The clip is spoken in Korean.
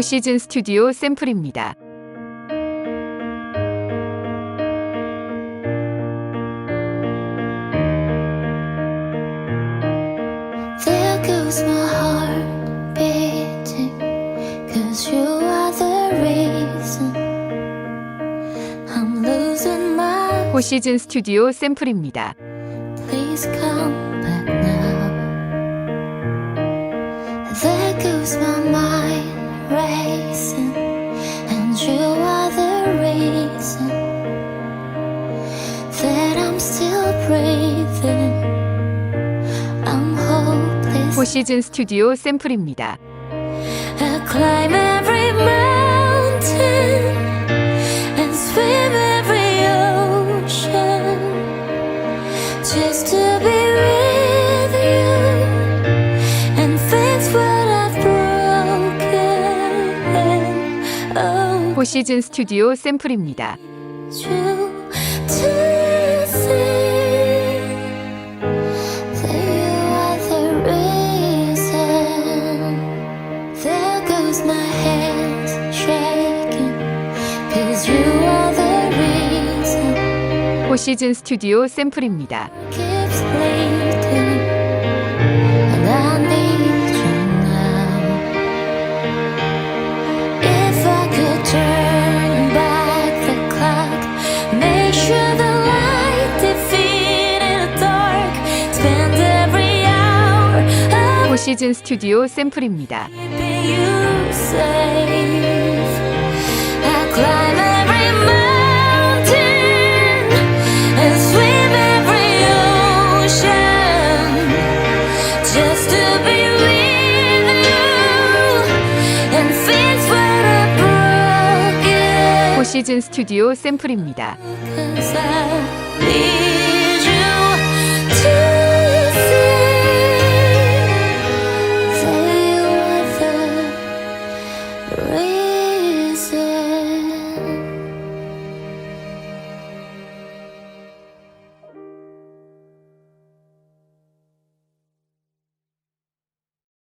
포시즌 스튜디오 샘플입니다. 포시즌 스튜디오 샘플입니다. There goes my mind racing. And you are the reason that I'm still breathing. I'm hopeless. 포시즌 스튜디오 샘플입니다. I climb every mountain and swim every ocean just to be with 포시즌 스튜디오 샘플입니다. 포시즌 스튜디오 샘플입니다. 시즌 스튜디오 샘플입니다. 포시즌 스튜디오 샘플입니다.